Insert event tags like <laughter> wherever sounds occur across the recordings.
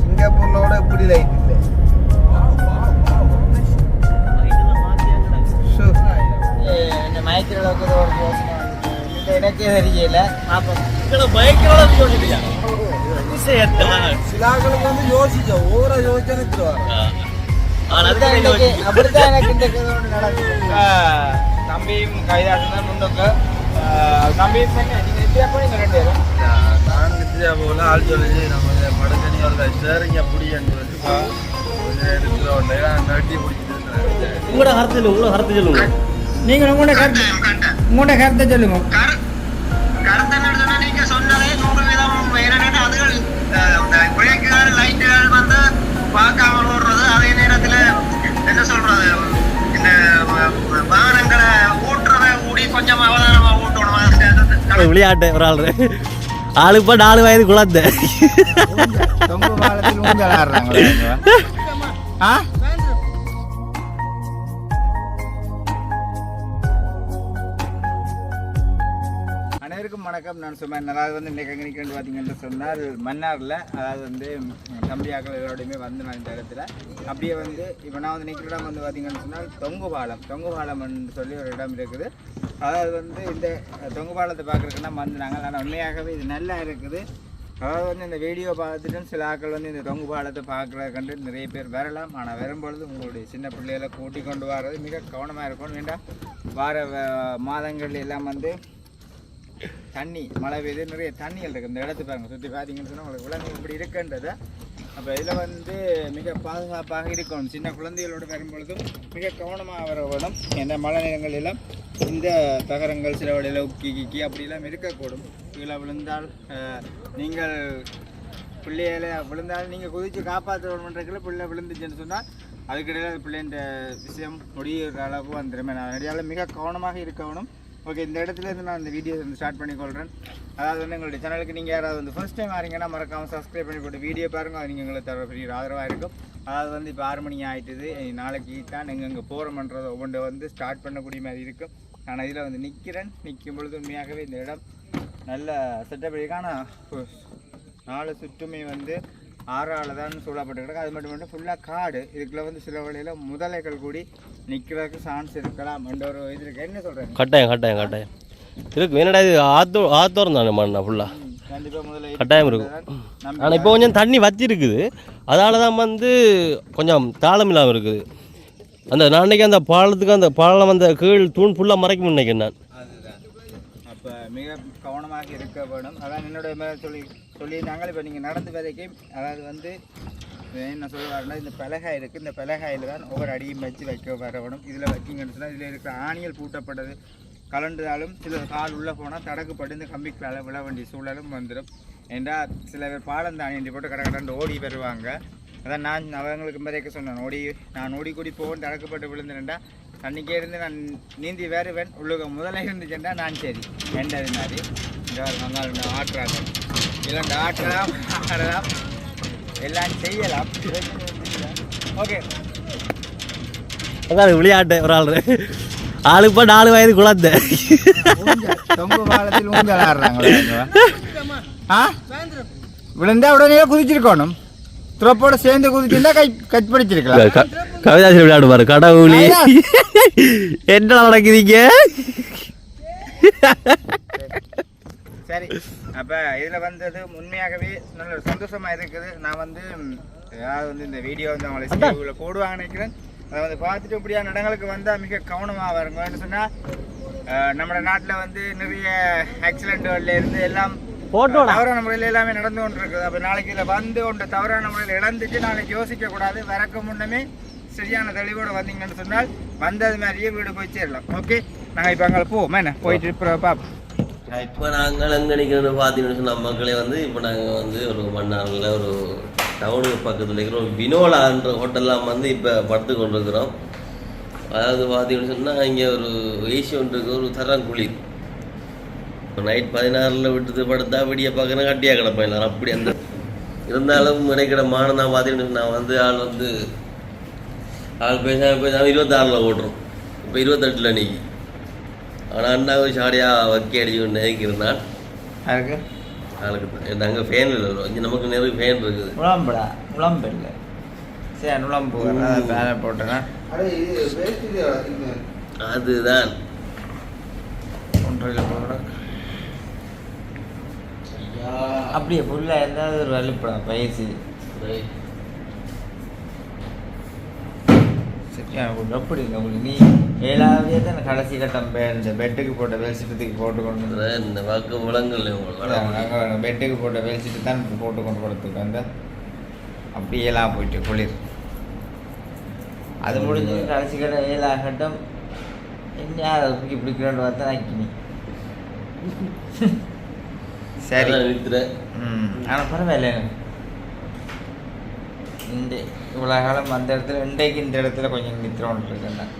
சிங்கப்பூர்லோட இப்படி லைட் இல்லை. மயக்கிற அளவுக்கு ஒரு யோசனை எனக்கே தெரியல. பாப்போம் வந்து யோசிச்சோம் எனக்கு அப்படித்தான் எனக்கு இந்த கதை ஒண்ணு நடக்குது தம்பியும் கைதாசன் முன்னுக்கு தம்பியும் நீங்க எப்படியா போனீங்க ரெண்டு பேரும் நான் நித்யா போல ஆள் சொல்லிச்சு நம்ம மடக்கணி ஒரு சரிங்க புடின்னு சொல்லி கொஞ்சம் எடுத்துருவோம் நட்டி பிடிச்சிட்டு இருந்தேன் உங்களோட கருத்து சொல்லுங்க உங்களோட கருத்து சொல்லுங்க நீங்க உங்களோட கருத்து உங்களோட கருத்தை சொல்லுங்க பார்க்காம ஓடுறது அதே நேரத்துல என்ன சொல்றது? இந்த வாகனங்களை ஓட்டுறத கூடி கொஞ்சம் அவதானமா ஓட்டணும். விளையாட்டு ஒரு ஆள். ஆளுக்கு இப்போ நாலு வயது குழந்தை. வணக்கம். நான் சுமன் அதாவது வந்து இன்றைக்கு எங்கே பார்த்தீங்கன்னு சொன்னால் மன்னாரில் அதாவது வந்து தம்பியாக்கள் எல்லாரோடையுமே வந்து நான் இந்த இடத்துல. அப்படியே வந்து இப்போ நான் வந்து நிற்கிற இடம் வந்து பார்த்தீங்கன்னு சொன்னால் தொங்கு பாலம் தொங்கு பாலம்னு சொல்லி ஒரு இடம் இருக்குது. அதாவது வந்து இந்த தொங்கு பாலத்தை பார்க்குறதுக்குன்னா வந்துனாங்க ஆனால் உண்மையாகவே இது நல்லா இருக்குது. அதாவது வந்து இந்த வீடியோ பார்த்துட்டு சில ஆட்கள் வந்து இந்த தொங்கு பாலத்தை பார்க்குறத கண்டு நிறைய பேர் வரலாம். ஆனால் வரும்பொழுது உங்களுடைய சின்ன பிள்ளைகளை கூட்டி கொண்டு வர்றது மிக கவனமாக இருக்கணும். வேண்டாம் வார வ- மாதங்கள் எல்லாம் வந்து தண்ணி மழை பெய்யுது நிறைய தண்ணிகள் இருக்குது இந்த இடத்து பாருங்கள் சுற்றி பார்த்தீங்கன்னு சொன்னால் உங்களுக்கு விலங்கு இப்படி இருக்குன்றதை. அப்போ இதில் வந்து மிக பாதுகாப்பாக இருக்கணும். சின்ன குழந்தைகளோடு வரும்பொழுதும் மிக கவனமாக வர வேணும் எந்த மழை நேரங்களிலும் இந்த தகரங்கள் சில வழியில் உக்கி கிக்கி அப்படிலாம் இருக்கக்கூடும். கீழே விழுந்தால் நீங்கள் பிள்ளைகளை விழுந்தாலும் நீங்கள் குதித்து காப்பாற்றணுன்றதுக்குள்ள பிள்ளை விழுந்துச்சுன்னு சொன்னால் அதுக்கிடையில் பிள்ளைன்ற விஷயம் முடிகிற அளவு வந்துடும் நான் நிறையால மிக கவனமாக இருக்கணும். ஓகே இந்த இடத்துல இருந்து நான் இந்த வீடியோ வந்து ஸ்டார்ட் பண்ணிக்கொள்கிறேன் அதாவது வந்து எங்களுடைய சேனலுக்கு நீங்கள் யாராவது வந்து ஃபஸ்ட் டைம் வரீங்கன்னா மறக்காமல் சப்ஸ்கிரைப் பண்ணி போட்டு வீடியோ பாருங்கள் அது நீங்கள் எங்களுக்கு தர பெரிய ஆதரவாக இருக்கும். அதாவது வந்து இப்போ ஆறு மணி ஆகிட்டுது நாளைக்கு தான் எங்கள் இங்கே போகிறோம்ன்றது ஒவ்வொன்றை வந்து ஸ்டார்ட் பண்ணக்கூடிய மாதிரி இருக்கும். நான் இதில் வந்து நிற்கிறேன் நிற்கும் பொழுது உண்மையாகவே இந்த இடம் நல்ல செட்டப் இருக்கான நாலு சுற்றுமே வந்து ஆறால தான் சூழப்பட்டு கிடக்கு அது மட்டும் மட்டும் ஃபுல்லாக காடு. இதுக்குள்ள வந்து சில வழியில் முதலைகள் கூடி நிற்கிறதுக்கு சான்ஸ் இருக்கலாம் என்ற ஒரு இது இருக்கு. என்ன சொல்கிறேன் கட்டாயம் கட்டாயம் கட்டாயம். இருக்கு என்னடா இது ஆத்தோ ஆத்தோரம் தானே மண்ணா ஃபுல்லாக கட்டாயம் இருக்கும். ஆனால் இப்போ கொஞ்சம் தண்ணி வத்தி இருக்குது அதால தான் வந்து கொஞ்சம் தாளம் இல்லாமல் இருக்குது. அந்த நான் அன்னைக்கு அந்த பாலத்துக்கு அந்த பாலம் அந்த கீழ் தூண் ஃபுல்லாக மறைக்கும் நினைக்கிறேன் நான். அப்போ மிக கவனமாக இருக்க வேணும். அதான் என்னோட மேலே சொல்லி சொல்லியிருந்தாங்க இப்போ நீங்கள் நடந்து வரைக்கும் அதாவது வந்து என்ன சொல்லுவாருன்னா இந்த பலகை இருக்குது இந்த பலகாயில் தான் ஒவ்வொரு அடியும் வச்சு வைக்க வரவணும் இதில் வைக்கிங்கன்னு சொன்னால் இதில் இருக்கிற ஆணியல் பூட்டப்பட்டது. கலண்டுதாலும் சில கால் உள்ளே போனால் தடக்குப்பட்டு இந்த கம்பிக்கு மேலே விழ வேண்டிய சூழலும் வந்துடும் என்றால் சில பேர் பாலம் தாண்டி போட்டு கடை கடந்து ஓடி வருவாங்க. அதான் நான் அவங்களுக்கு மாதிரிக்க சொன்னேன் ஓடி நான் ஓடி கூடி போகணும் தடக்கப்பட்டு விழுந்துட்டேன்டா அன்றைக்கே இருந்து நான் நீந்தி வருவேன். உள்ளுக முதல்ல இருந்துச்சுன்னா நான் சரி. வேண்டது மாதிரி? இங்கே நல்லா ஆட்டுறாங்க. இல்லைண்டா ஆட்டலாம் ஆடலாம் எல்லாம் செய்யலாம். ஓகே அதான் விளையாட்டு ஒரு ஆள். ஆளுக்கு இப்போ நாலு வயது குழந்தை. விழுந்தா உடனே குதிச்சிருக்கணும். துறப்போட சேர்ந்து குதிச்சிருந்தா கை கட் பிடிச்சிருக்கலாம். கவிதாசி விளையாடு பாரு கடவுளி என்ன நடக்குதுங்க சரி அப்போ இதில் வந்தது உண்மையாகவே நல்ல ஒரு சந்தோஷமா இருக்குது. நான் வந்து யாராவது வந்து இந்த வீடியோ வந்து அவங்களை ஸ்கூலில் போடுவாங்க நினைக்கிறேன். அதை வந்து பார்த்துட்டு இப்படியான இடங்களுக்கு வந்தால் மிக கவனமாக வருங்க சொன்னால் நம்ம நாட்டில் வந்து நிறைய ஆக்சிடென்ட்கள்ல இருந்து எல்லாம் தவறான முறையில் எல்லாமே நடந்து கொண்டு இருக்குது அப்போ நாளைக்கு இதில் வந்து ஒன்று தவறான முறையில் இழந்துட்டு நாளைக்கு யோசிக்க கூடாது. வரக்கு முன்னமே சரியான தெளிவோட வந்தீங்கன்னு சொன்னால் வந்தது மாதிரியே வீடு போய் சேரலாம். ஓகே நாங்கள் இப்போ அங்கே போவோம் என்ன? போயிட்டு இப்போ பார்ப்போம் இப்போ நாங்கள் எங்கே நிற்கிறது பார்த்தீங்கன்னு சொன்னால் மக்களே வந்து இப்போ நாங்கள் வந்து ஒரு மன்னாரில் ஒரு டவுனுக்கு பக்கத்தில் இருக்கிற ஒரு வினோலான்ற ஹோட்டல்லாம் வந்து இப்போ படுத்து கொண்டு இருக்கிறோம் அதாவது பார்த்தீங்கன்னு சொன்னால் இங்கே ஒரு ஏசி ஒன்று இருக்கு ஒரு தரம் குளிர் இப்போ நைட் பதினாறில் விட்டுட்டு படுத்தா விடிய பார்க்கணும் கட்டியாக கிடப்பேன் எல்லாரும். அப்படி அந்த இருந்தாலும் நினைக்கிற மானம் தான் பார்த்தீங்கன்னு நான் வந்து ஆள் வந்து ஆள் பேசாமல் பேசாமல் இருபத்தாறில் ஓட்டுறோம் இப்போ இருபத்தெட்டில் இன்னைக்கு ஆனால் அண்ணா ஷாடியாக வக்கி அடிச்சு நினைக்கிறேன் அதுக்கு ஆளுக்கு நாங்கள் ஃபேன் இல்லை இங்கே நமக்கு நிறைய ஃபேன் இருக்குது. முழம்புடா முழம்பு இல்லை. சரி முழம்பு பேனை போட்டேன்னா அதுதான். ஒன்றில் போட அப்படியே ஃபுல்லாக இருந்தால் ஒரு வலுப்படம் வயசு சரியா உங்களுக்கு நீ ஏழாவே தான் கடைசி கட்டம் இந்த பெட்டுக்கு போட்ட வெளிச்சத்துக்கு போட்டு கொண்டு இந்த வாக்கு நாங்கள் பெட்டுக்கு போட்ட வெளிச்சிட்டு தான் போட்டு கொண்டு போகிறதுக்கு வந்து. அப்படி ஏழா போயிட்டு குளிர். அது முடிஞ்சு கடைசி கட்ட ஏழா கட்டம். என்ன அதுக்கு பிடிக்கிறோன்னு பார்த்தா நாக்கினி சரி. ம் ஆனால் பரவாயில்ல எனக்கு. இந்த இவ்வளோ காலம் அந்த இடத்துல இன்றைக்கு இந்த இடத்துல கொஞ்சம் நித்திரோன்னு இருக்கேன்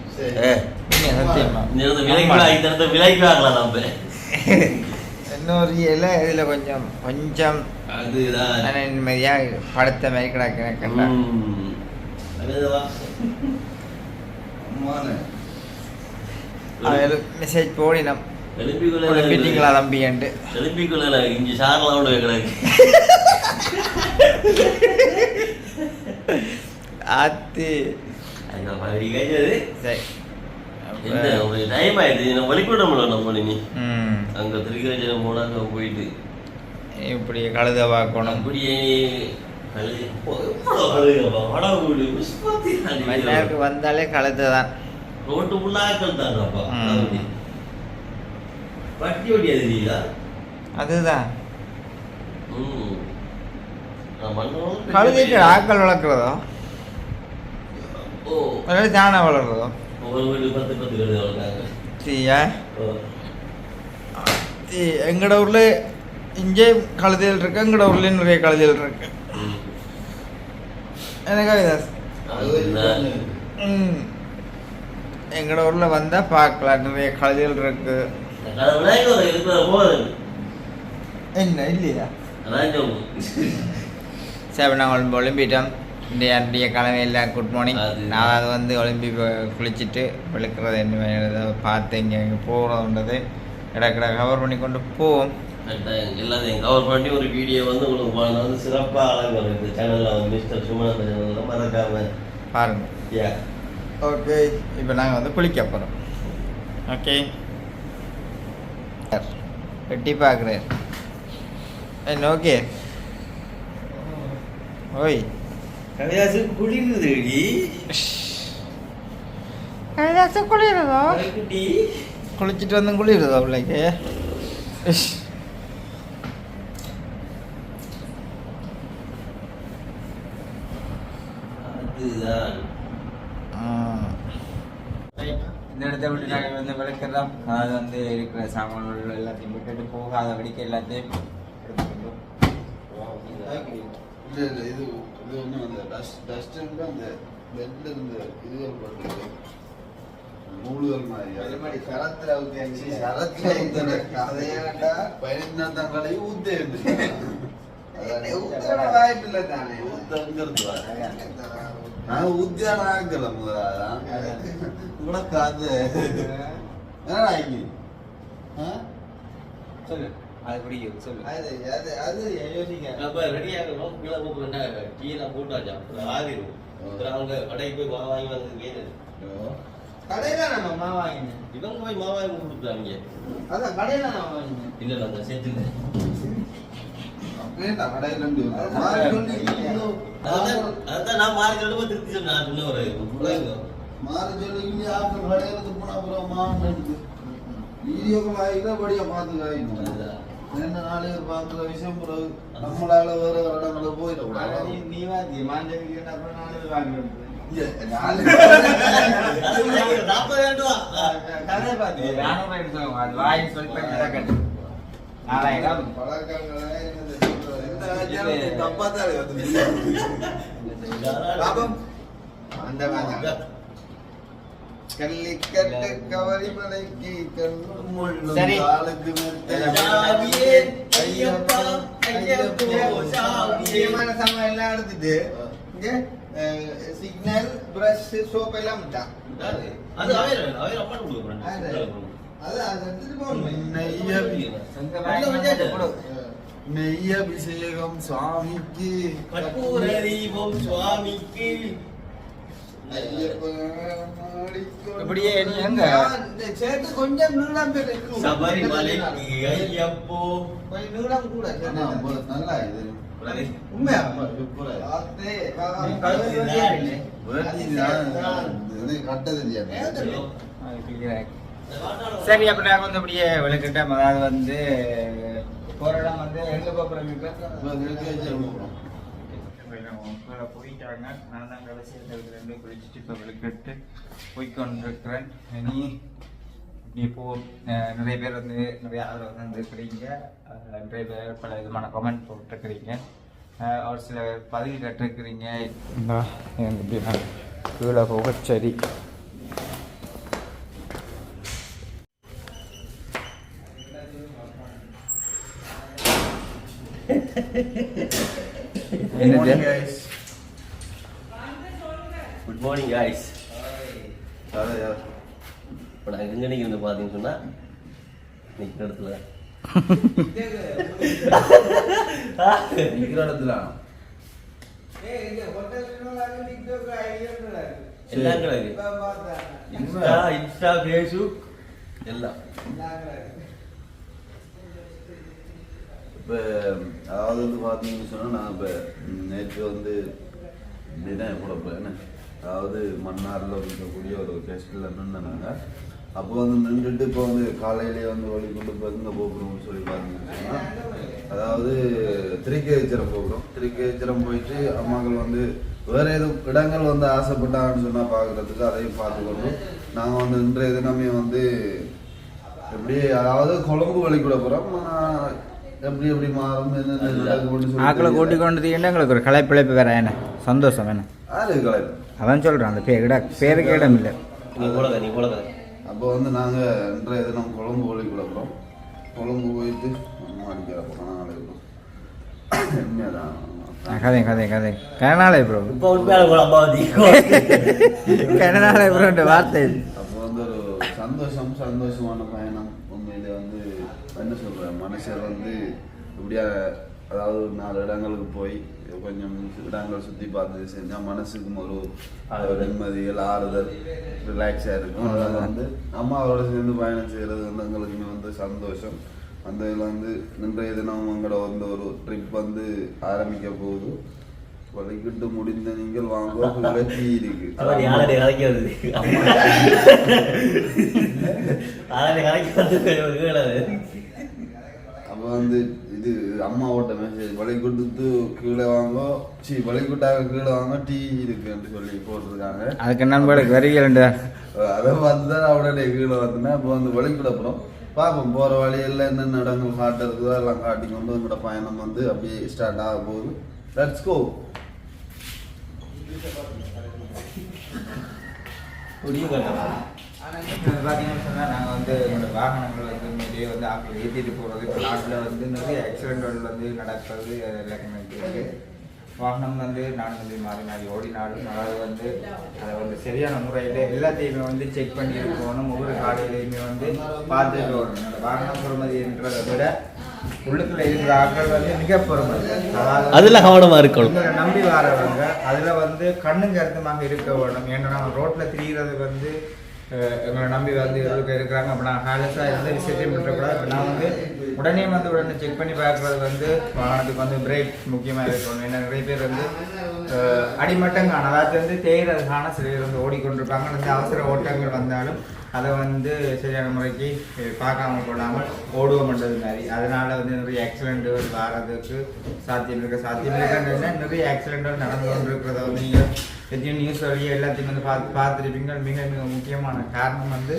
இன்னொரு இலை இதில் கொஞ்சம் கொஞ்சம் நிம்மதியாக படுத்த மாதிரி கிடக்கிறேன் மெசேஜ் போடினோம். எழுப்பிக்குள்ள தம்பின்ட்டு எழுப்பிக்குள்ள சார்லாம் கிடக்கு. <laughs> ஆத்து அங்க படி கேட்டது சரி ஒரு டைம் ஆயிடுச்சு நான் வழிபட முடியல நம்ம நீ அங்க போயிட்டு இப்படி கழுத பார்க்கணும் அப்படியே. மன்னாருக்கு வந்தாலே கழுதை தான் ரோட்டு புல்லாக்கள். அப்படி. பட்டி ஒட்டி எதிரியா அதுதான் கழுதைக்கு ஆக்கள் வளர்க்குறதோ ஓ அதாவது தானே வளர்றதோ ஒவ்வொரு வீடு பத்து பத்து கழுதை வளர்க்காங்க சரியா ஓ. எங்கட ஊர்ல இங்கே கழுதைகள் இருக்கு எங்கட ஊர்ல நிறைய கழுதைகள் இருக்கு. எனக்கு. ம். எங்கட ஊர்ல வந்தா பார்க்கலாம் நிறைய கழுதைகள் இருக்கு. என்ன இல்லையா? சரி நாங்கள் ஒலிம்பிட்டோம் இந்த அன்றைய கிழமையில் குட் மார்னிங் நான் அது வந்து ஒலிம்பி ப- குளிச்சுட்டு வெளுக்கிறது என்ன பார்த்து இங்கே இங்கே போகிறதுன்றது இடக்கிட கவர் பண்ணி கொண்டு போவோம். எல்லாத்தையும் கவர் பண்ணி ஒரு வீடியோ வந்து உங்களுக்கு வந்து சிறப்பாக அழகு இந்த சேனலில் மிஸ்டர் சுமன் சேனலில் மறக்காம. பாருங்க. யா ஓகே இப்போ நாங்கள் வந்து குளிக்க போகிறோம் ஓகே வெட்டி பார்க்குறேன் ஓகே ஓய். கவிதாசு குளிருதுடி குளிருதோ குட்டி குளிச்சுட்டு வந்து குளிருதோ பிள்ளைக்கு. அதுதான். இந்த இடத்த விட்டு நாங்கள் வந்து விளக்கிறோம் அது வந்து இருக்கிற சாமான்கள் எல்லாத்தையும் விட்டுட்டு போகாத வெடிக்க எல்லாத்தையும் இது இது ஒன்றும் அந்த டஸ்ட் டஸ்ட் அந்த பெட்ல இருந்து இதுகள் போட்டு மூடுதல் மாதிரி. அது மாதிரி சரத்துல ஊத்தி அடிச்சு, சரத்துல ஊத்துன கதையாண்டா பதினெட்டாம் ஊத்தே. ஊத்தோட வாய்ப்பு இல்லை தானே. ஊத்தங்கிறது நான் ஊத்தியான ஆக்கல முதலாளா உனக்கு அது என்னடா இங்க ஆ? சொல்லு. அது பிடிக்கும் சொல்லு. அது அது அது யோசிக்க அப்போ ரெடியாகணும் கீழே போட்டு கீழே போட்டாச்சா? ஆகிடும் அப்புறம் அவங்க கடைக்கு போய் மாவு வாங்கி வந்து கேட்டு கடையில நம்ம மாவு வாங்கினேன் இவங்க போய் மாவு வாங்கி கொடுத்துட்டாங்க அதான் கடையில நான் வாங்கினேன் இல்லை இல்லை அந்த சேர்த்து வேண்டாம் கடையில இருந்து மாறி சொல்லி நான் திருப்தி சொன்னேன். நான் சொன்ன ஒரு மாறி சொல்லி கடையில போனா அப்புறம் இருக்கு. வீடியோக்கள் ஆகிதான் படியா பார்த்து காயணும் அதுதான். ரெண்டு நாலு பேர் பார்க்குற விஷயம் பிறகு நம்மளால வேற இடங்களை நீ போயிடக்கூடாது நீ அப்புறம் பழக்கங்களே சாமியே. முக்கியமான சாமான் எல்லாம் எடுத்துட்டு இங்க சிக்னல் பிரஷ் சோப் எல்லாம் விட்டான் அது. அவர் அவர் அப்பா கொடுக்க அது. அது எடுத்துட்டு போகணும் நெய்யபி- சொந்த வாங்கி கொடு. நெய் அபிஷேகம் சுவாமிக்கு கற்பூர தீபம் சுவாமிக்கு. இப்படியே நீ எங்க? இந்த சேர்த்து கொஞ்சம் நீளம் பெரு- சபரிமலைக்கு ஐயப்போ கொஞ்சம் நீளம் கூட நல்லா இது உண்மையா சரி அப்ப நாங்க வந்து அப்படியே விளக்கிட்டோம். அதாவது வந்து போற இடம் வந்து எங்க போறோம் இப்ப வச்சிருக்கோம். போயிட்டாங்க. நான் தான் கடைசி ரெண்டு குளிச்சுட்டு இப்போ விளக்கிட்டு போய்கொண்டிருக்கிறேன் இனி இப்படி போ அஹ் நிறைய பேர் வந்து நிறைய ஆதரவு வந்துருக்கிறீங்க நிறைய பேர் பல விதமான கமெண்ட் போட்டிருக்கிறீங்க. ஒரு சில பேர் பதில் கேட்டிருக்கிறீங்க. இப்படி நான் கீழே போக சரி என்னது? Morning guys? இப்போ நான் எங்க நிற்கிறது பார்த்தீங்கன்னு சொன்னா நிற்கிற இடத்துல. நிக்கிற இடத்துல. எல்லாம் கிடக்கு. இன்ஸ்டா இன்ஸ்டா ஃபேஸ்புக் எல்லாம். இப்ப அதாவது வந்து பாத்தீங்கன்னு சொன்னா நான் இப்ப நேற்று வந்து இப்படிதான் கூட இப்ப என்ன அதாவது மன்னார்ல இருக்கக்கூடிய ஒரு கெஸ்ட்ல நின்றுனாங்க அப்போ வந்து நின்றுட்டு இப்போ வந்து காலையிலேயே வந்து வழி கொண்டு போய் இங்கே போகிறோம்னு சொல்லி பார்த்தீங்கன்னு அதாவது திருக்கேச்சரம் போகிறோம் திருக்கேச்சரம் போயிட்டு அம்மாக்கள் வந்து வேற எதுவும் இடங்கள் வந்து ஆசைப்பட்டாங்கன்னு சொன்னா பார்க்கறதுக்கு அதையும் பார்த்துக்கொண்டு நாங்கள் வந்து இன்றைய தினமே வந்து எப்படி அதாவது கொழம்பு வழி கூட போகிறோம் எப்படி எப்படி மாறும் சொல்லி ஆக்களை கூட்டி கொண்டு எங்களுக்கு ஒரு களைப்பிழைப்பு வேற என்ன? சந்தோஷம் என்ன? ஆறு கலைப்பு அதான் சொல்றான் அந்த பேர் இட பேருக்கு இடம் இல்லை நீ போலக்க அப்போ வந்து நாங்கள் இன்றைய தினம் கொழம்பு வழி கூட போகிறோம் கொழம்பு போயிட்டு அம்மா அடிக்கிற பக்கம் நாளைக்கு உண்மையாதான் கதை கதை கதை. கனநாளை ப்ரோ. இப்போ உண்மையான கனநாளை ப்ரோன்ற வார்த்தை. அப்போ வந்து ஒரு சந்தோஷம் சந்தோஷமான பயணம். உண்மையிலே வந்து என்ன சொல்கிறேன் மனுஷர் வந்து இப்படியா அதாவது ஒரு நாலு இடங்களுக்கு போய் கொஞ்சம் இடங்கள் சுற்றி பார்த்து செஞ்சால் மனசுக்கும் ஒரு நிம்மதிகள் ஆறுதல் ரிலாக்ஸாக இருக்கும். அதனால வந்து அம்மாவோட சேர்ந்து பயணம் செய்கிறது வந்து எங்களுக்குமே வந்து சந்தோஷம். அந்த இதில் வந்து இன்றைய தினம் எங்களோட வந்து ஒரு ட்ரிப் வந்து ஆரம்பிக்க போகுது. வழிகிட்டு முடிந்த நீங்கள் வாங்க விலக்கி இருக்கு. <laughs> அப்போ வந்து இது அம்மாவோட மெசேஜ் கொடுத்து கீழே வாங்க சி வழி கொடுத்தாங்க கீழே வாங்க டீ இருக்குன்னு சொல்லி போட்டிருக்காங்க. அதுக்கு நண்பர்களுக்கு வருகிறேன்டா அதை பார்த்து தான் உடனே கீழே வந்தேன்னா இப்போ வந்து வழி கூட அப்புறம் பார்ப்போம் போகிற வழியில் என்னென்ன இடங்கள் காட்ட இருக்குதோ எல்லாம் காட்டி கொண்டு எங்களோட பயணம் வந்து அப்படியே ஸ்டார்ட் ஆக போகுது. லெட்ஸ் கோ கட்டலாம் பார்த்தீங்கன்னு சொன்னால் நாங்கள் வந்து எங்களோட வாகனங்கள் வந்து உண்மையிலேயே வந்து ஆப்பிள் ஏற்றிட்டு போகிறது இப்போ நாட்டில் வந்து நிறைய ஆக்சிடென்ட்கள் வந்து நடக்கிறது எல்லாமே இருக்குது வாகனம் வந்து நான் வந்து மாறி மாறி ஓடினாலும் அதாவது வந்து அதை வந்து சரியான முறையில் எல்லாத்தையுமே வந்து செக் பண்ணி இருக்கணும் ஒவ்வொரு காலையிலையுமே வந்து பார்த்துட்டு வரணும். வாகனம் பொறுமதின்றதை விட உள்ளுக்குள்ள இருக்கிற ஆட்கள் வந்து மிக பொறுமதி. அதுல கவனமா இருக்கணும். நம்பி வரவங்க அதுல வந்து கண்ணும் கருத்துமாக இருக்க வேணும். ஏன்னா நம்ம ரோட்ல திரிகிறது வந்து எங்களை நம்பி வந்து இருக்க இருக்கிறாங்க அப்போ நான் ஹேலஸாக எந்த விஷயத்தையும் பண்ணக்கூடாது. இப்போ நான் வந்து உடனே வந்து உடனே செக் பண்ணி பார்க்குறது வந்து வாகனத்துக்கு வந்து பிரேக் முக்கியமாக இருக்கணும் ஏன்னா நிறைய பேர் வந்து அடிமட்டங்கான அதாவது வந்து தேயிறதுக்கான சில பேர் வந்து ஓடிக்கொண்டிருப்பாங்க. அந்த அவசர ஓட்டங்கள் வந்தாலும் அதை வந்து சரியான முறைக்கு பார்க்காம போடாமல் ஓடுவோம்ன்றது மாதிரி. அதனால வந்து நிறைய ஆக்சிடென்ட்டுகள் வர்றதுக்கு சாத்தியம் இருக்க. சாத்தியம் இருக்குன்னா நிறைய ஆக்சிடென்ட்கள் நடந்து கொண்டிருக்கிறத வந்து நீங்கள் எத்தையும் நியூஸ் வழியாக எல்லாத்தையும் வந்து பார்த்து பார்த்துருப்பீங்க. மிக மிக முக்கியமான காரணம் வந்து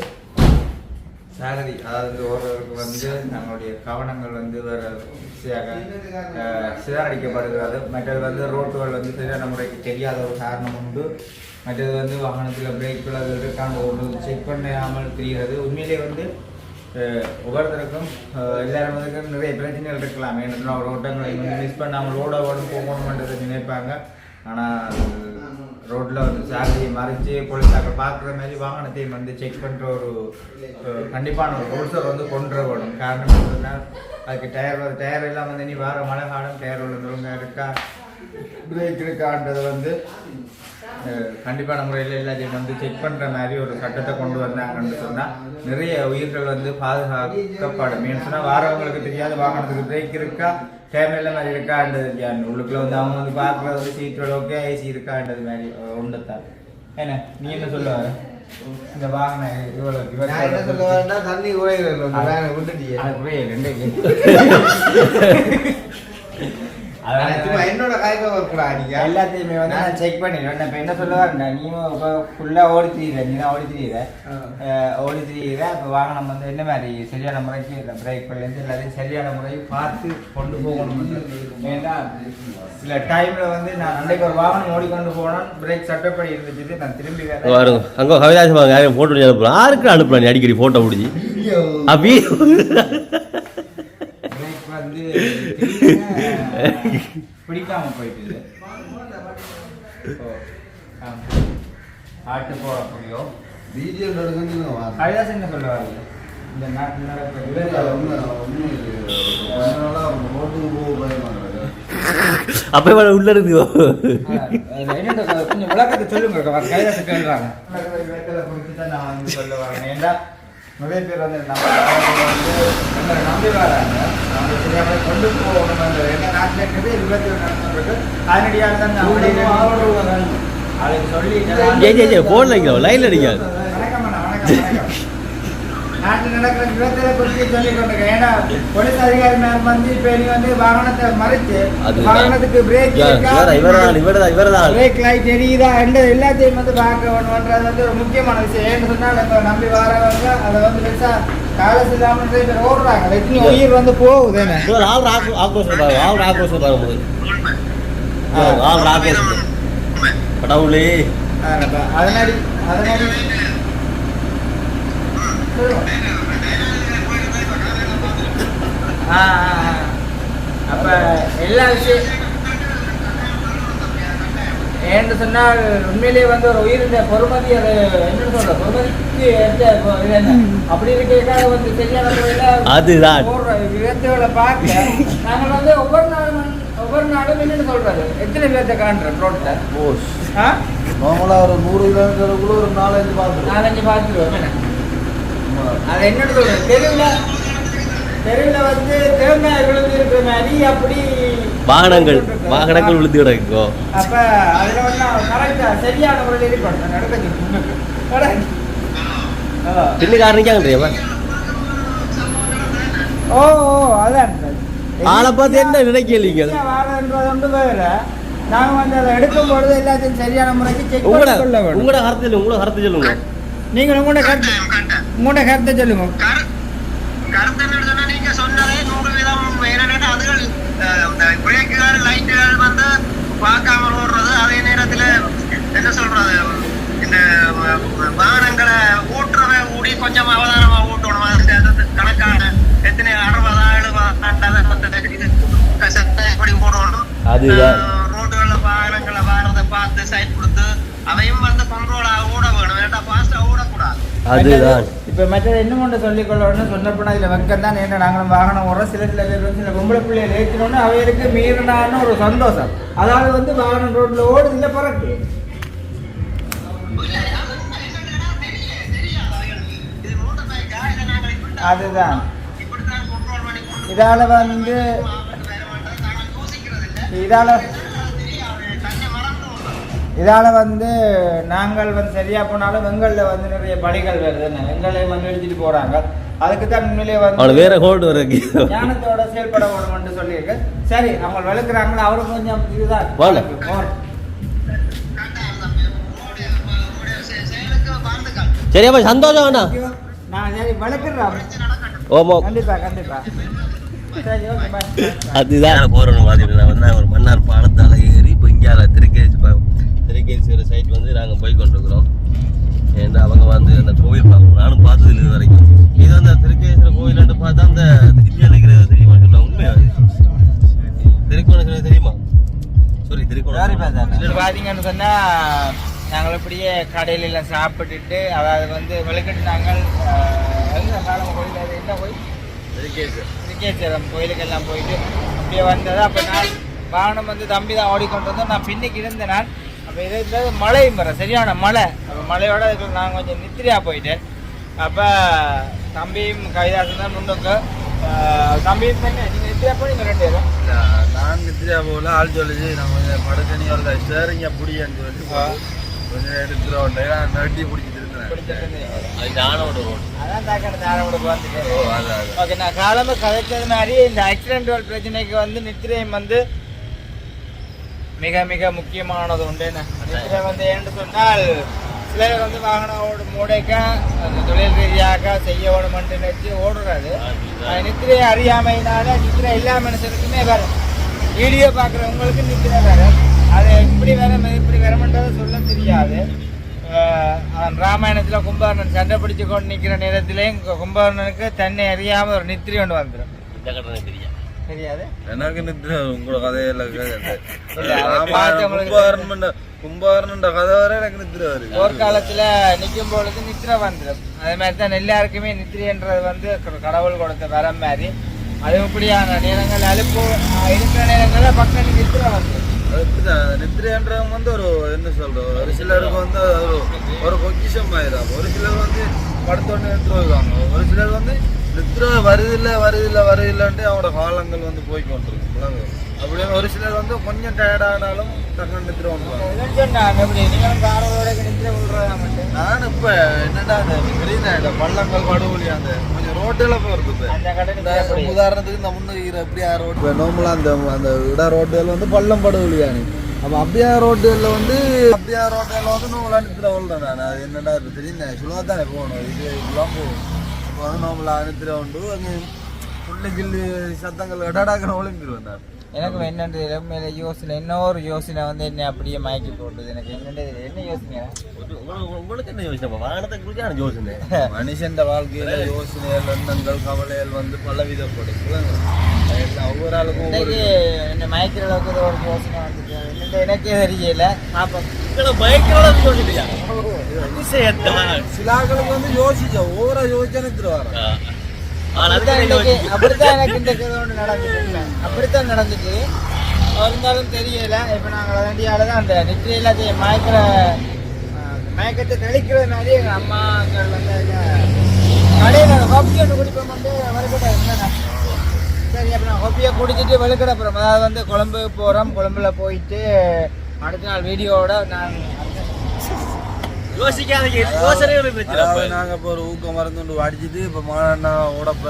சேலரி அதாவது ஒருவருக்கு வந்து நம்மளுடைய கவனங்கள் வந்து வேறு சிதறடிக்கப்படுகிறது. மற்றது வந்து ரோட்டுகள் வந்து சரியான முறைக்கு தெரியாத ஒரு காரணம் உண்டு. மற்றது வந்து வாகனத்தில் பிரேக்கில் அது இருக்கான்னு ஒன்று செக் பண்ணாமல் தெரிகிறது. உண்மையிலே வந்து ஒவ்வொருத்தருக்கும் எல்லாரும் வந்து நிறைய பிரச்சனைகள் இருக்கலாம். ஏன்னா ஒரு ஓட்டங்களை வந்து மிஸ் பண்ணாமல் ரோட ஓட போகணுமென்றதை நினைப்பாங்க. ஆனால் ரோட்டில் வந்து சாலையை மறைச்சு போலீஸாக்கள் பார்க்குற மாதிரி வாகனத்தையும் வந்து செக் பண்ணுற ஒரு கண்டிப்பான ஒரு ரூல்ஸை வந்து கொண்டு வரணும் காரணம் என்னன்னா அதுக்கு டயர் டயர் எல்லாம் வந்து நீ வேறு மழை காலம் டயர் விழுந்துருங்க இருக்கா? பிரேக் இருக்கான்றது வந்து கண்டிப்பான முறையில் எல்லாத்தையும் வந்து செக் பண்ணுற மாதிரி ஒரு சட்டத்தை கொண்டு வந்தாங்கன்னு சொன்னால் நிறைய உயிர்கள் வந்து பாதுகாக்கப்படும். மீன் சொன்னால் வாரவங்களுக்கு தெரியாத வாகனத்துக்கு பிரேக் இருக்கா கேமரா மாதிரி இருக்கான்றது தெரியாது உள்ளுக்குள்ள வந்து அவங்க வந்து பார்க்குறது வந்து சீட்டோட ஓகே ஏசி இருக்கான்றது மாதிரி உண்டத்தான். என்ன நீ என்ன சொல்ல வர? இந்த வாகனம் இவ்வளோ என்ன சொல்ல வரேன்னா தண்ணி குறைகிறது விட்டுட்டியே அது ரெண்டே <laughs> என்னோட காய்க்க வரக்கூடா நீங்க? எல்லாத்தையுமே வந்து நான் செக் பண்ணிடுவேன். நான் இப்போ என்ன சொல்ல வரேன்டா நீ இப்போ ஃபுல்லாக ஓடி திரியிற நீ தான் ஓடி திரியிற. ஓடி திரியிற அப்போ வாகனம் வந்து என்ன மாதிரி சரியான முறைக்கு இல்லை பிரேக் பண்ணலேருந்து எல்லாத்தையும் சரியான முறையை பார்த்து கொண்டு போகணும். ஏன்னா சில டைமில் வந்து நான் அன்றைக்கு ஒரு வாகனம் ஓடிக்கொண்டு போனோம் பிரேக் சட்டப்படி இருந்துச்சு நான் திரும்பி வேற அங்கே கவிதாசம் யாரும் ஃபோட்டோ அனுப்புகிறேன் யாருக்கு அனுப்புகிறேன் நீ அடிக்கடி ஃபோட்டோ பிடிச்சி. அப்பி பிரேக் வந்து பிடிக்காம போயிட்டு ஆட்டு போக முடியும் பிஜிஎம் கவிதாசன் என்ன சொல்லுவாரு இந்த நாட்டில். அப்போ இவன் உள்ள இருக்கு கொஞ்சம் விளக்கத்தை சொல்லுங்க கைதாசன் கேள்றாங்க. நான் வந்து சொல்ல வரேன். ஏன்னா நிறைய பேர் வந்து நம்ம எங்களை நம்பி வராங்க அவங்க சரியாக கொண்டு என்ன நாட்டில் இருக்கிறது விபத்து நடந்துருக்கு அதனடியாக தான் அதுக்கு சொல்லி ஏய், ஏய், ஏய், phone ல வைக்கிறோம், line ல அடிக்காது. வணக்கம், வணக்கம். நாட்டில் நடக்கிற விபத்தை குறித்து சொல்லிக் கொண்டிருக்கேன் ஏன்னா போலீஸ் அதிகாரி மேம் வந்து இப்போ நீ வந்து வாகனத்தை மறைச்சு. வாகனத்துக்கு பிரேக் பிரேக் லைட் எரியுதா எந்த எல்லாத்தையும் வந்து பார்க்க வேணும்ன்றது வந்து ஒரு முக்கியமான விஷயம். ஏன்னு சொன்னால் இப்போ நம்பி வரவங்க அதை வந்து பெருசா இல்லாமல் ஓடுறாங்க. உயிர் வந்து போகுது ஆள் ஆக்ரோ- ஆக்ரோஷம் ஆள் ஆக்ரோஷம் முதல்ல. ஆள் ஆக்ரோஷம் கடவுளே. அதனாடி அதனாடி ஆ ஆ, ஆ. அப்ப எல்லா விஷயம் ஏன்னு சொன்னால் உண்மையிலேயே வந்து ஒரு உயிரின பொறுமதி அது என்ன சொல்ற பொறுமதிக்கு? அப்படி இருக்கிறதுக்காக வந்து சரியான முறையில அதுதான். விதத்துகளை பார்க்க நாங்கள் வந்து ஒவ்வொரு நாளும் ஒவ்வொரு நாளும் என்னன்னு சொல்றது? எத்தனை பேர்த்த காண்றோம் ரோட்ல ஆ? நார்மலா ஒரு நூறு கிலோமீட்டருக்குள்ள ஒரு நாலஞ்சு பார்த்துருவோம். நாலஞ்சு பார்த்துருவோம் என்ன? அது என்னன்னு சொல்றது? தெருவில் தெருவில் வந்து தேங்காய் விழுந்து இருக்கிற மாதிரி அப்படி வாகனங்கள் வாகனங்கள் விழுந்து கிடக்கோ அப்ப அதுல வந்து கரெக்டா சரியான முறையில் இருக்கணும் நடக்குது முன்னுக்கு. நடக்குது. ஆ. பின்னு காரணிக்காங்க தெரியுமா? ஓ ஓ அதான். ஆளை பார்த்து என்ன நினைக்கலீங்க வாரன்றது வந்து வேற நாங்க வந்து அதை எடுக்கும் பொழுது எல்லாத்தையும் சரியான முறைக்கு செக் உங்களோட உங்களோட கருத்து சொல்லுங்க உங்களோட கருத்து சொல்லுங்க. நீங்க உங்களோட கருத்து உங்களோட கருத்தை சொல்லுங்க. சொன்னா நீங்க சொன்னதே நூறு வீதம். என்னன்னா அதுகள் பிரேக்குகள் லைட்டுகள் வந்து பார்க்காம ஓடுறது அதே நேரத்துல என்ன சொல்றது இந்த வாகனங்களை ஊட்டுறவன் ஊடி கொஞ்சம் அவதானமா ஊட்டணும். அது கணக்கான எத்தனை அறுபதா எழுபதா இது எப்படி. அஹ், ரோடுகள்ல வாகனங்களை வாரதை பார்த்து சைட் கொடுத்து அவையும் வந்து கண்ட்ரோலா ஓட வேணும். ஏட்டா ஃபாஸ்டா ஓடக்கூடாது? அதுதான். இப்போ மற்றது இன்னும் ஒன்று சொல்லிக்கொள்ளணும்னு சொன்னப்போ இதுல வெக்கம் தான் என்ன நாங்களும் வாகனம் ஓடுறோம். சில சில பேர் சில பொம்பளை பிள்ளைகள் ஏற்றினோன்னு அவைகளுக்கு மீறினான்னு ஒரு சந்தோஷம். அதாவது வந்து வாகனம் ரோட்டில் ஓடுது இல்லை பிறகு அதுதான். இதால வந்து மாவட்டம் இதால இதால வந்து நாங்கள் வந்து சரியா போனாலும் வெங்கல்ல வந்து நிறைய பலிகள் வருது என்ன? வெங்கலையும் வந்து எடுத்துட்டு போறாங்க. அதுக்கு தான் உண்மையிலே வந்து வேற ஹோல்டு வரைக்கு ஞானத்தோட செயல்பட வேணும்னு சொல்லியிருக்கு. சரி அவங்க விளக்குறாங்களா அவரும் கொஞ்சம் இதுதான். வாங்க. போர். கரெக்டா இருந்தா உங்களுடைய உங்களுடைய செ- செயலுக்கு வாழ்த்துக்கள். சரியாப்பா சந்தோஷம் வேணா நான் சரி வளர்க்குறோம். ஓமோ கண்டிப்பா கண்டிப்பா. சரி அதுதான். போகிறோம் பார்த்தீங்கன்னா வந்து ஒரு மன்னார் பாலத்தால் ஏறி இப்போ இங்கே திருக்கேசி திருக்கேசி சைட் வந்து நாங்கள் போய் கொண்டிருக்கிறோம் ஏன்னா அவங்க வந்து அந்த கோவில் பார்க்கணும் நானும் பார்த்தது இது வரைக்கும் இது வந்து திருக்கேஸ்வர கோவில்னு பார்த்தா அந்த இருக்கிறது தெரியுமா சொன்னா உண்மையா திருக்கோணேஸ்வரம் தெரியுமா? சாரி திருக்கோணம் பார்த்தா இது பார்த்தீங்கன்னு சொன்னால் நாங்கள் இப்படியே கடையில எல்லாம் சாப்பிட்டுட்டு அதாவது வந்து வெளிக்கட்டு நாங்கள் எங்கே காலம் கோயில் என்ன கோயில்? திருக்கேஸ்வரம் கோயிலுக்கெல்லாம் போயிட்டு அப்படியே வந்தது அப்போ நான் வாகனம் வந்து தம்பி தான் ஓடிக்கொண்டு வந்தோம் நான் பின்னுக்கு இருந்தேன் நான் அப்போ இது இருந்தது மழை வர சரியான மழை. அப்போ மழையோட இதுக்கு நான் கொஞ்சம் நித்திரியா போயிட்டேன். அப்போ தம்பியும் கைதாசன் தான் முன்னுக்கு. தம்பியும் பண்ண நீங்கள் நித்திரியா போனீங்க ரெண்டு பேரும்? நான் நித்யா போல ஆள் சொல்லிச்சு நம்ம கொஞ்சம் படுக்கணி ஒரு சரிங்க புடியன்னு சொல்லி கொஞ்சம் எடுத்துருவோம் நான் நட்டி பிடிச்சிட்டு. ஓகே நான் காலம்ப கதைச்சது மாதிரி இந்த ஆக்சிடென்டல் பிரச்சனைக்கு வந்து நித்திரையும் வந்து மிக மிக முக்கியமானது உண்டு நித்திரை வந்து ஏன்னு சொன்னால் சிலர் வந்து வாகனம் ஓடும் மூடைக்க அந்த தொழில் ரீதியாக செய்ய ஓடுமென்று நினைச்சு ஓடுறாரு. நித்திரை அறியாமையினால நித்திரை எல்லா மனுஷனுக்குமே வரும் வீடியோ பார்க்குறவங்களுக்கு நித்திரை வரும் அது இப்படி வரும் இப்படி வரமென்றதை சொல்ல தெரியாது. அவன் ராமாயணத்தில் கும்பகர்ணன் சண்டை பிடிச்சு கொண்டு நிற்கிற நேரத்திலே கும்பகர்ணனுக்கு தன்னை அறியாமல் ஒரு நித்திரை ஒன்று வந்துடும் எனக்கு நித்ர உங்களோட கதையில கும்பகர்ணன் கும்பகர்ணன் கதை வர எனக்கு நித்ர வருது. போர்க்காலத்தில் நிற்கும் பொழுது நித்திரை வந்துடும். அதே மாதிரி தான் எல்லாருக்குமே நித்திரைன்றது வந்து கடவுள் கொடுத்த வரம் மாதிரி. அது இப்படியான நேரங்கள் அலுப்பு அஹ் இருக்கிற நேரங்களில் பக்கம் நித்திரை வந்துடும். அதுதான் நித்ரைன்றவங்க வந்து ஒரு என்ன சொல்றது ஒரு சிலருக்கு வந்து ஒரு பொக்கிஷம் ஆயிடும் ஒரு சிலர் வந்து படுத்தோடனே நித்ர வருவாங்க ஒரு சிலர் வந்து நித்ர வருதில்ல வருதில்ல வருதில்லன்ட்டு அவங்களோட காலங்கள் வந்து போய் கொண்டிருக்கு அப்படியே ஒரு சிலர் வந்து கொஞ்சம் டயர்டானாலும் டக்குனு நித்ர வந்துருவாங்க. நான் இப்ப என்னடா அந்த இந்த பள்ளங்கள் படுகொலி அந்த கொஞ்சம் ரோட்டுல போறது இப்ப? உதாரணத்துக்கு இந்த முன்னுக்கு அப்படியா ரோடு நார்மலாக அந்த அந்த இட ரோட்டுகள் வந்து பள்ளம் படுகொலியானு அப்போ அப்படியா ரோட்டில் வந்து அப்படியா ரோட்டில் வந்து நான் அனுப்பிட சொல்கிறேன் நான் அது என்னடா இது தெரியும் சுலா தானே போகணும் இது இதெல்லாம் போகும் அப்போ வந்து நார்மலாக அனுப்பிட உண்டு அங்கே புள்ளி கில்லு சத்தங்கள் எடாடாக்கிற ஒளிம்பிடுவேன் நான் எனக்கு என்னன்றது மேல யோசனை இன்னொரு யோசனை வந்து என்ன அப்படியே மயக்கி போட்டுது. எனக்கு என்னன்றது என்ன யோசனை ஒரு- உங்களுக்கு- என்ன யோசனை? வாகனத்தை குறிச்சான யோசனை. மனுஷன் வாழ்க்கையில யோசனைகள் எண்ணங்கள் கவலைகள் வந்து பலவிதப்படும். எல்லாம் ஒவ்வொரு ஆளுக்கும் என்ன மயக்கிற அளவுக்கு ஒரு யோசனை வந்துச்சு எனக்கே தெரியல. அதிசயத்தான் சில ஆட்களுக்கு வந்து யோசிச்ச ஓவரா யோசிச்சு நிறுத்துருவாங்க அப்படித்தான் இன்னைக்கு அப்படித்தான் எனக்கு இந்த ஒன்று இல்லை அப்படித்தான் நடந்துச்சு இருந்தாலும் தெரியல. இப்போ நாங்கள் வேண்டியால தான். அந்த நெற்றி எல்லாத்தையும் மயக்கிற மயக்கத்தை தெளிக்கிற மாதிரி எங்கள் அம்மாக்கள் வந்து கடையில் காப்பி ஒன்று குடிப்போம் வந்து வறுக்கடை என்னண்ணா சரி அப்போ நான் காப்பியை குடிச்சிட்டு வெளுக்கடை போகிறோம் அதாவது வந்து குழம்பு போகிறோம் குழம்புல போயிட்டு அடுத்த நாள் வீடியோவோட நான் யோசிக்காதீங்க யோசனை ஒரு பிரச்சனை. அதாவது அப்ப. நாங்க இப்போ ஒரு ஊக்க மருந்து ஒன்று அடிச்சிட்டு இப்போ மழை ஓடப்ப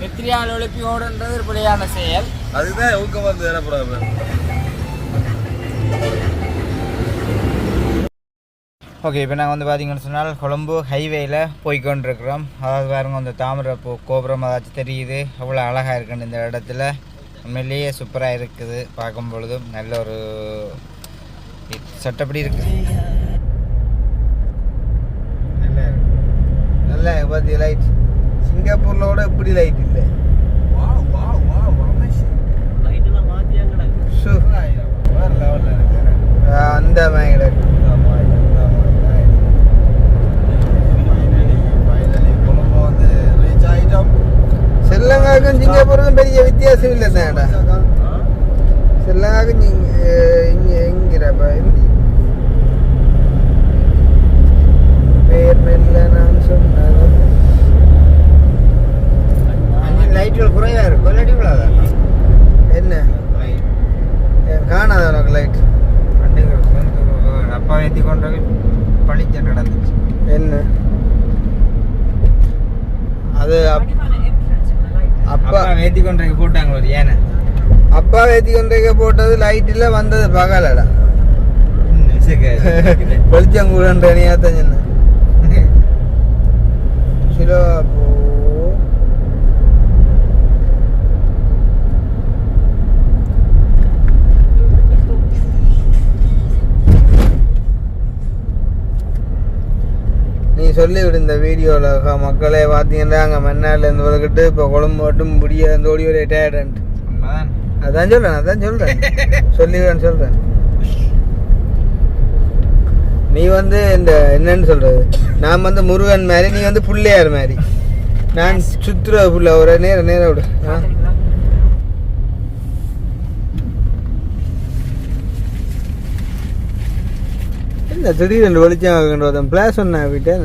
நெத்திரியால் ஒழுப்பி ஓடுன்றது வந்து ஒரு பிழையான செயல் அதுதான் ஊக்க மருந்து ஓகே இப்போ நாங்கள் வந்து பார்த்தீங்கன்னு சொன்னால் கொழம்பு ஹைவேயில் போய்க்கொண்டிருக்கிறோம். அதாவது பாருங்க அந்த தாமிர பூ கோபுரம் ஏதாச்சும் தெரியுது. அவ்வளோ அழகாக இருக்குன்னு இந்த இடத்துல. உண்மையிலேயே சூப்பராக இருக்குது. பார்க்கும் பொழுதும் நல்ல ஒரு சட்டப்படி இருக்கு. நல்லா இருக்கு. நல்லா பார்த்தி லைட் சிங்கப்பூர்ல கூட இப்படி லைட் இல்லை. அந்த மாதிரி இருக்கு ஸ்ரீலங்காவுக்கும் சிங்கப்பூருக்கும் பெரிய வித்தியாசம் இல்லை தான்டா ஸ்ரீலங்காவுக்கும் இங்கே எங்கிறப்ப பேர் மெல்ல நான் சொன்னது லைட்டுகள் குறையா இருக்கும் இல்லாட்டி இவ்வளோதான் என்ன ஏன் காணாத உனக்கு லைட் அப்பா ஏற்றி கொண்டு பழிச்ச நடந்துச்சு என்ன அது அப்பா அப்பா ஏற்றி கொண்டு போட்டாங்க ஒரு ஏனை அப்பா ஏத்தி கொண்டிருக்க போட்டது லைட்டில் வந்தது பகலடா. <laughs> வெளிச்சம் கூடன்ற நீயாத்தான் சொன்ன சிலோ அப்போ நீ சொல்லி விடு இந்த வீடியோவில் மக்களே பார்த்தீங்கன்னா அங்கே மன்னார்ல இருந்து விளக்கிட்டு இப்போ குழம்பு மட்டும் முடிய அந்த ஓடி ஒரு டயர்டன்ட் அதான் சொல்கிறேன் அதான் சொல்கிறேன் சொல்லிடுவேன் சொல்கிறேன் நீ வந்து இந்த என்னன்னு சொல்றது? நான் வந்து முருகன் மாதிரி நீ வந்து புள்ளையார் மாதிரி. நான் சுத்துற புள்ள ஒரு நேரம் நேரம் விடு. என்ன திடீர்னு வெளிச்சம் ஆகணும் ஒருத்தன் பிளாஸ் ஒன்று விட்டேன்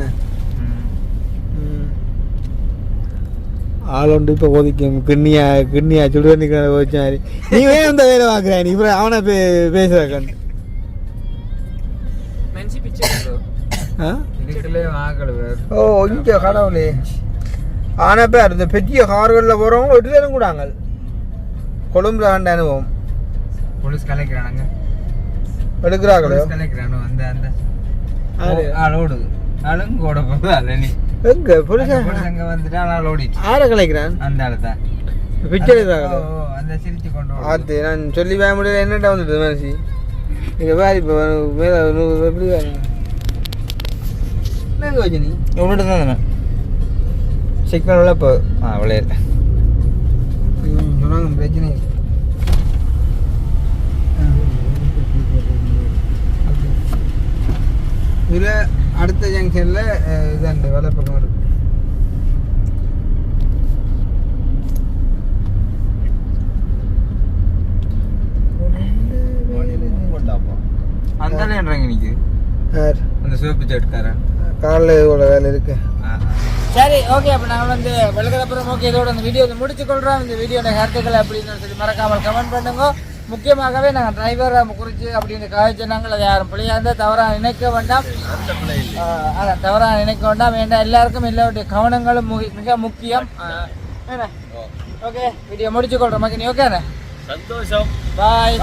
ஆளுண்டு இப்போ ஒதுக்கும் கிண்ணியா கிண்ணியா சுடுவண்ணி வச்ச மாதிரி. நீ வேணும் இந்த வேலை பார்க்குறேன் நீ இப்போ அவனை பே பேசுற கண்டு ஓ இங்கே கடவுளே. ஆனா பேர் இந்த பெரிய கார்களில் போகிறவங்க பேரும் கூடாங்க கொழும்புல ஆண்ட அனுபவம். போலீஸ் கலைக்கிறானுங்க. எடுக்கிறாங்களோ. ஆளோடு ஆளுங்க ஓட போகுது அல்ல நீ எங்க புரிசா அங்க வந்துட்டு ஆள் ஓடிச்சு ஆற கலைக்கிறான்? அந்த ஆளு தான். பிச்சை அந்த சிரிச்சு கொண்டு. ஆத்து நான் சொல்லி வேக முடியல என்னடா வந்துட்டு மனசி? இங்க வேறு இப்போ மேலே எப்படி வேறு எங்க வச்சு நீ? உன்கிட்ட தான் சிக்னல் இப்போ அவ்வளோ சொன்னாங்க பிரச்சனை இல்லை. இதுல அடுத்த ஜங்ஷன்ல இதாண்டு வலை பக்கம் இருக்கு. அந்த என்றாங்க இன்னைக்கு அந்த சிவப்பு சேட்டுக்காரன் காலைல இவ்வளோ வேலை இருக்கு. சரி ஓகே அப்போ நாங்கள் வந்து வெள்ளக்கடப்புறம் ஓகே இதோட இந்த வீடியோ முடிச்சு கொள்கிறோம் இந்த வீடியோட கருத்துக்கள் அப்படின்னு சொல்லி மறக்காமல் கமெண்ட் பண்ணுங்க. முக்கியமாகவே நாங்கள் டிரைவரை குறித்து அப்படின்னு காய்ச்சி நாங்கள் அதை யாரும் பிள்ளையாக தவறாக நினைக்க வேண்டாம். அதான் தவறாக நினைக்க வேண்டாம். வேண்டாம் எல்லாருக்கும் எல்லாருடைய கவனங்களும் முகி- மிக முக்கியம். ஓகே வீடியோ முடிச்சு கொள்கிறோம் மக்கி ஓகேண்ணே? சந்தோஷம். பாய்